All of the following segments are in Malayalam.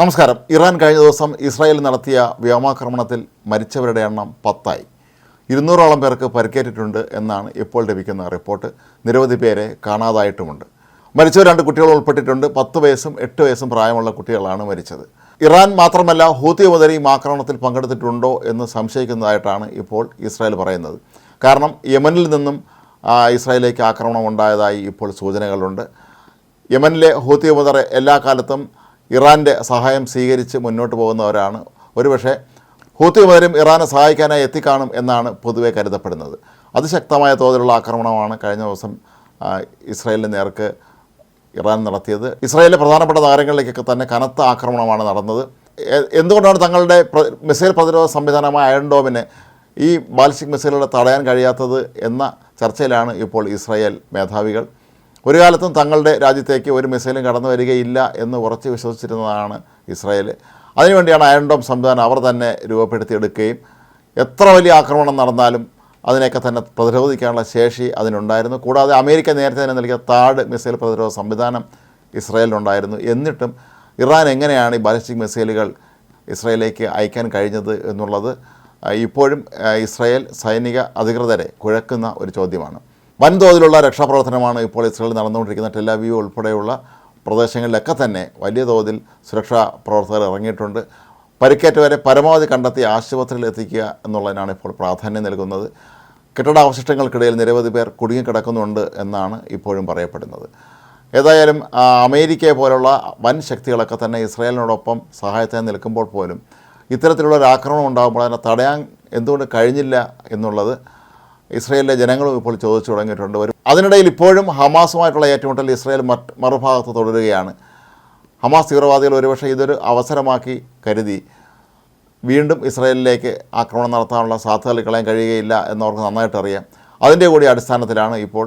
നമസ്കാരം. ഇറാൻ കഴിഞ്ഞ ദിവസം ഇസ്രായേൽ നടത്തിയ വ്യോമാക്രമണത്തിൽ മരിച്ചവരുടെ എണ്ണം പത്തായി. ഇരുന്നൂറോളം പേർക്ക് പരിക്കേറ്റിട്ടുണ്ട് എന്നാണ് ഇപ്പോൾ ലഭിക്കുന്ന റിപ്പോർട്ട്. നിരവധി പേരെ കാണാതായിട്ടുമുണ്ട്. മരിച്ചവർ രണ്ട് കുട്ടികൾ ഉൾപ്പെട്ടിട്ടുണ്ട്. പത്ത് വയസ്സും എട്ട് വയസ്സും പ്രായമുള്ള കുട്ടികളാണ് മരിച്ചത്. ഇറാൻ മാത്രമല്ല ഹൂത്തി മുതലും ആക്രമണത്തിൽ പങ്കെടുത്തിട്ടുണ്ടോ എന്ന് സംശയിക്കുന്നതായിട്ടാണ് ഇപ്പോൾ ഇസ്രായേൽ പറയുന്നത്. കാരണം യമനിൽ നിന്നും ഇസ്രായേലിലേക്ക് ആക്രമണം ഉണ്ടായതായി ഇപ്പോൾ സൂചനകളുണ്ട്. യമനിലെ ഹൂത്തി മുതർ എല്ലാ കാലത്തും ഇറാന്റെ സഹായം സ്വീകരിച്ച് മുന്നോട്ട് പോകുന്നവരാണ്. ഒരുപക്ഷെ ഹൂത്തി മുതലും ഇറാനെ സഹായിക്കാനായി എത്തിക്കാണും എന്നാണ് പൊതുവെ കരുതപ്പെടുന്നത്. അതിശക്തമായ തോതിലുള്ള ആക്രമണമാണ് കഴിഞ്ഞ ദിവസം ഇസ്രായേലിന് നേർക്ക് ഇറാൻ നടത്തിയത്. ഇസ്രായേലിലെ പ്രധാനപ്പെട്ട നഗരങ്ങളിലേക്കൊക്കെ തന്നെ കനത്ത ആക്രമണമാണ് നടന്നത്. എന്തുകൊണ്ടാണ് തങ്ങളുടെ മിസൈൽ പ്രതിരോധ സംവിധാനമായ അയൺ ഈ ബാലിസ്റ്റിക് മിസൈലുകളെ തടയാൻ കഴിയാത്തത് എന്ന ചർച്ചയിലാണ് ഇപ്പോൾ ഇസ്രായേൽ മേധാവികൾ. ഒരു കാലത്തും തങ്ങളുടെ രാജ്യത്തേക്ക് ഒരു മിസൈലും കടന്നു വരികയില്ല എന്ന് ഉറച്ച് വിശ്വസിച്ചിരുന്നതാണ് ഇസ്രായേൽ അതിനുവേണ്ടിയാണ് അയൺ ഡോം സംവിധാനം അവർ തന്നെ രൂപപ്പെടുത്തിയെടുക്കുകയും എത്ര വലിയ ആക്രമണം നടന്നാലും അതിനെയൊക്കെ തന്നെ പ്രതിരോധിക്കാനുള്ള ശേഷി അതിനുണ്ടായിരുന്നു. കൂടാതെ അമേരിക്ക നേരത്തെ തന്നെ നൽകിയ താഡ് മിസൈൽ പ്രതിരോധ സംവിധാനം ഇസ്രായേലിനുണ്ടായിരുന്നു. എന്നിട്ടും ഇറാൻ എങ്ങനെയാണ് ഈ ബാലിസ്റ്റിക് മിസൈലുകൾ ഇസ്രായേലിലേക്ക് അയക്കാൻ കഴിഞ്ഞത് എന്നുള്ളത് ഇപ്പോഴും ഇസ്രായേൽ സൈനിക അധികൃതരെ കുഴക്കുന്ന ഒരു ചോദ്യമാണ്. വൻതോതിലുള്ള രക്ഷാപ്രവർത്തനമാണ് ഇപ്പോൾ ഇസ്രയേൽ നടന്നുകൊണ്ടിരിക്കുന്ന ടെലാവീവ് ഉൾപ്പെടെയുള്ള പ്രദേശങ്ങളിലൊക്കെ തന്നെ വലിയ തോതിൽ സുരക്ഷാ പ്രവർത്തകർ ഇറങ്ങിയിട്ടുണ്ട്. പരിക്കേറ്റവരെ പരമാവധി കണ്ടെത്തി ആശുപത്രിയിൽ എത്തിക്കുക എന്നുള്ളതിനാണ് ഇപ്പോൾ പ്രാധാന്യം നൽകുന്നത്. കെട്ടിടാവശിഷ്ടങ്ങൾക്കിടയിൽ നിരവധി പേർ കുടുങ്ങിക്കിടക്കുന്നുണ്ട് എന്നാണ് ഇപ്പോഴും പറയപ്പെടുന്നത്. ഏതായാലും അമേരിക്കയെ പോലുള്ള വൻ ശക്തികളൊക്കെ തന്നെ ഇസ്രായേലിനോടൊപ്പം സഹായത്തിന് നിൽക്കുമ്പോൾ പോലും ഇത്തരത്തിലുള്ള ആക്രമണം ഉണ്ടാകുമ്പോൾ അതിനെ തടയാൻ എന്തുകൊണ്ട് കഴിഞ്ഞില്ല എന്നുള്ളത് ഇസ്രായേലിലെ ജനങ്ങളും ഇപ്പോൾ ചോദിച്ചു തുടങ്ങിയിട്ടുണ്ട്. വരും അതിനിടയിൽ ഇപ്പോഴും ഹമാസുമായിട്ടുള്ള ഏറ്റുമുട്ടൽ ഇസ്രയേൽ മറുഭാഗത്ത് തുടരുകയാണ്. ഹമാസ് തീവ്രവാദികൾ ഒരുപക്ഷെ ഇതൊരു അവസരമാക്കി കരുതി. വീണ്ടും ഇസ്രയേലിലേക്ക് ആക്രമണം നടത്താനുള്ള സാധ്യതകൾ കളയാൻ കഴിയുകയില്ല എന്നവർക്ക് നന്നായിട്ടറിയാം അതിന്റെ കൂടി അടിസ്ഥാനത്തിലാണ് ഇപ്പോൾ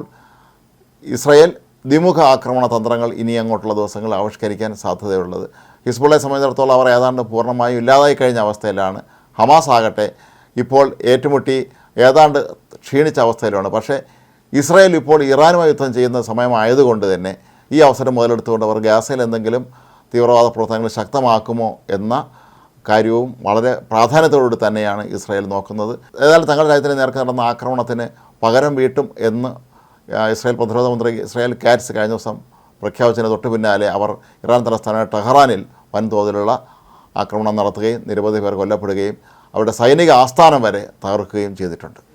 ഇസ്രയേൽ ദ്വിമുഖ ആക്രമണ തന്ത്രങ്ങൾ ഇനി അങ്ങോട്ടുള്ള ദിവസങ്ങൾ ആവിഷ്കരിക്കാൻ സാധ്യതയുള്ളത്. ഹിസ്ബുള്ളയെ സംബന്ധിച്ചിടത്തോളം അവർ ഏതാണ്ട് പൂർണമായും ഇല്ലാതായി കഴിഞ്ഞ അവസ്ഥയിലാണ് ഹമാസ് ആകട്ടെ ഇപ്പോൾ ഏറ്റുമുട്ടി ഏതാണ്ട് ക്ഷീണിച്ച അവസ്ഥയിലാണ്. പക്ഷേ ഇസ്രായേൽ ഇപ്പോൾ ഇറാനുമായി യുദ്ധം ചെയ്യുന്ന സമയമായതുകൊണ്ട് തന്നെ ഈ അവസരം മുതലെടുത്തുകൊണ്ട് അവർ ഗാസയിൽ എന്തെങ്കിലും തീവ്രവാദ പ്രവർത്തനങ്ങൾ ശക്തമാക്കുമോ എന്ന കാര്യവും വളരെ പ്രാധാന്യത്തോടുകൂടി തന്നെയാണ് ഇസ്രായേൽ നോക്കുന്നത്. ഏതായാലും തങ്ങളുടെ രാജ്യത്തിന് നേർക്ക് നടന്ന ആക്രമണത്തിന് പകരം വീട്ടും എന്ന് ഇസ്രായേൽ പ്രതിരോധ മന്ത്രി ഇസ്രായേൽ കാറ്റ്സ് കഴിഞ്ഞ ദിവസം പ്രഖ്യാപിച്ചതിന് തൊട്ടു പിന്നാലെ അവർ ഇറാൻ തലസ്ഥാനമായ ടെഹ്റാനിൽ വൻതോതിലുള്ള ആക്രമണം നടത്തുകയും നിരവധി പേർ കൊല്ലപ്പെടുകയും അവരുടെ സൈനിക ആസ്ഥാനം വരെ തകർക്കുകയും ചെയ്തിട്ടുണ്ട്.